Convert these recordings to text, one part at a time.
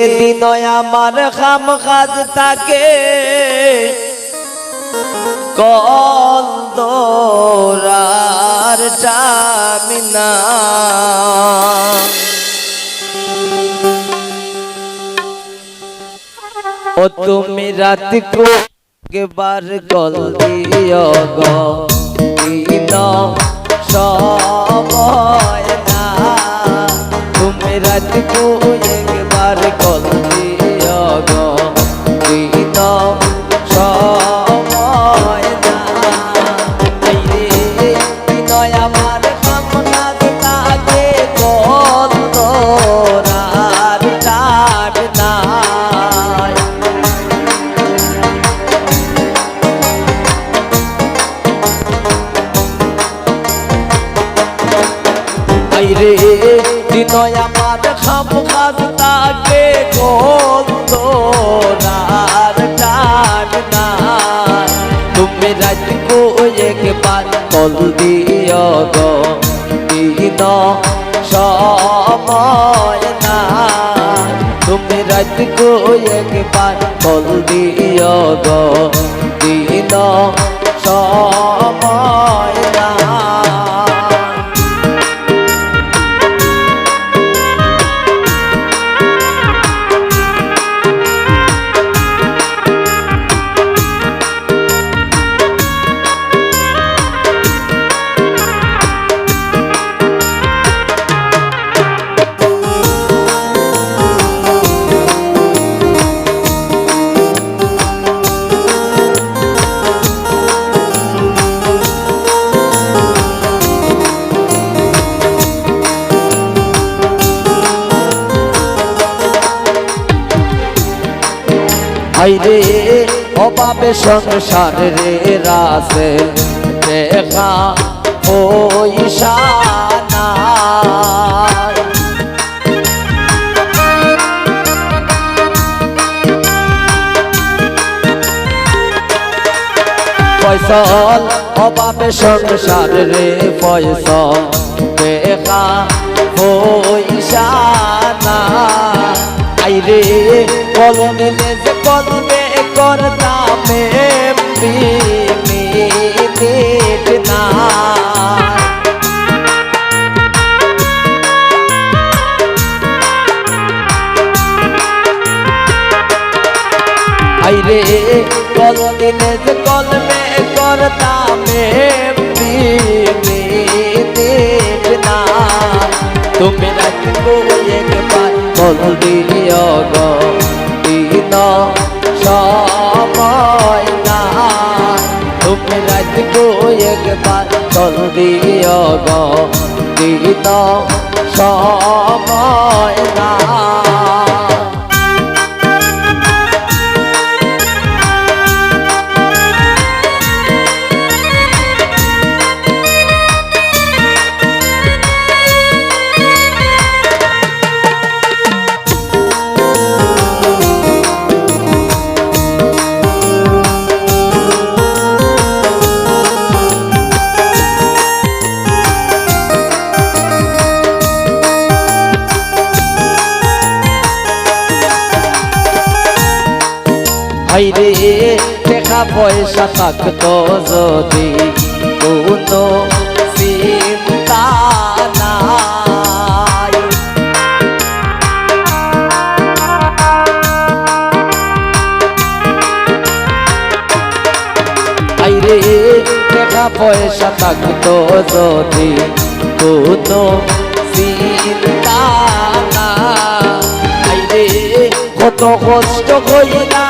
বিনয় আমার খাম খাজ তাকে কল দোরার চামিনা ও তুমি রাত কো একবার কল দিও গো সময় কল দিও গো দিন সময় না তুমি রাত কো একবার কল দিও গো দিন সময় হাইরে অভাবে সংসার রে রাসে। দেখা পয়সা ফয়সল অভাবে সংসার রে ফয়সল। দেখা পয়সা না আইরে, কলমে যে কলমে করতামে বিমিনিট না আইরে কলদিনে যে কলমে করতামে বিমিনিট না তুমি রাখব একবার কল দিও গো দিন সময় না তুমি সময় না। হাইরে টাকা পয়সা থাকতো যদি কোনো পয়সা থাকতো যদি কোনো কত কষ্ট আমি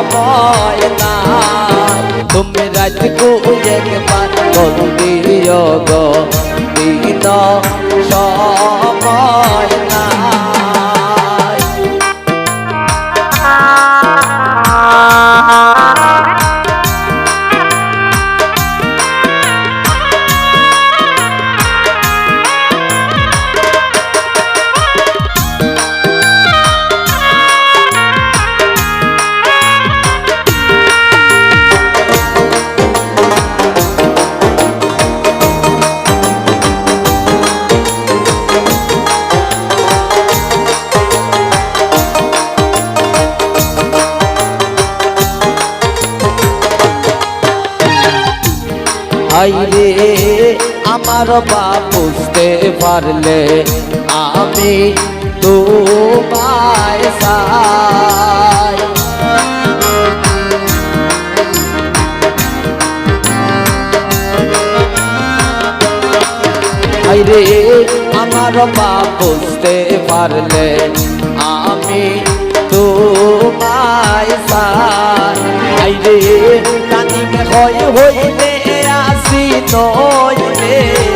সময় না। তুমি রাত কো একবার কল দিও গো। দিন হাইরে আমার বাপ বুঝতে পারলে আমি তোমায় চাই। হাইরে আমার বাপ বুঝতে পারলে আমি চাই। হাইরে কানিম হয় হইলে સીતોય લે.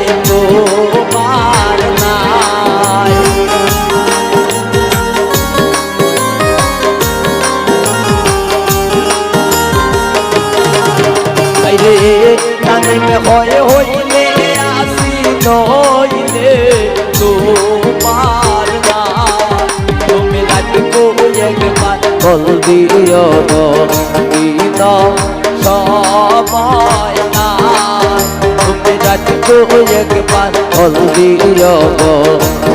লাগবো একবার বল দিও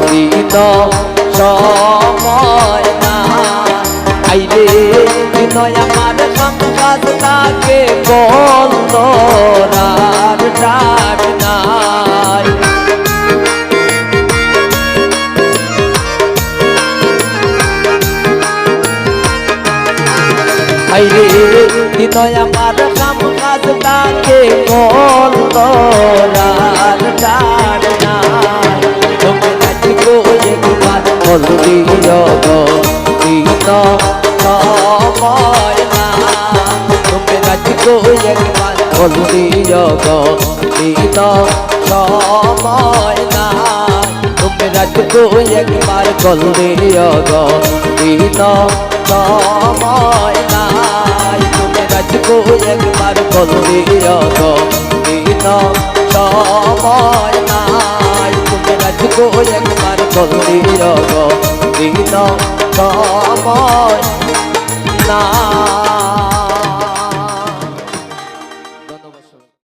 দিন সময় না। আইরে বিনয় আমার কাজ তাকে বন্ধ রাত ডাক নাই। আইরে বিনয় আমার কাজ তাকে বন্ধ দিন সময় না। তুমি নাচবো একবার বল দিও গো সময় না। তুমি নাচবো একবার বল দিও গো সময় না। তুমি নাচবো একবার বল দিও গো সময় না।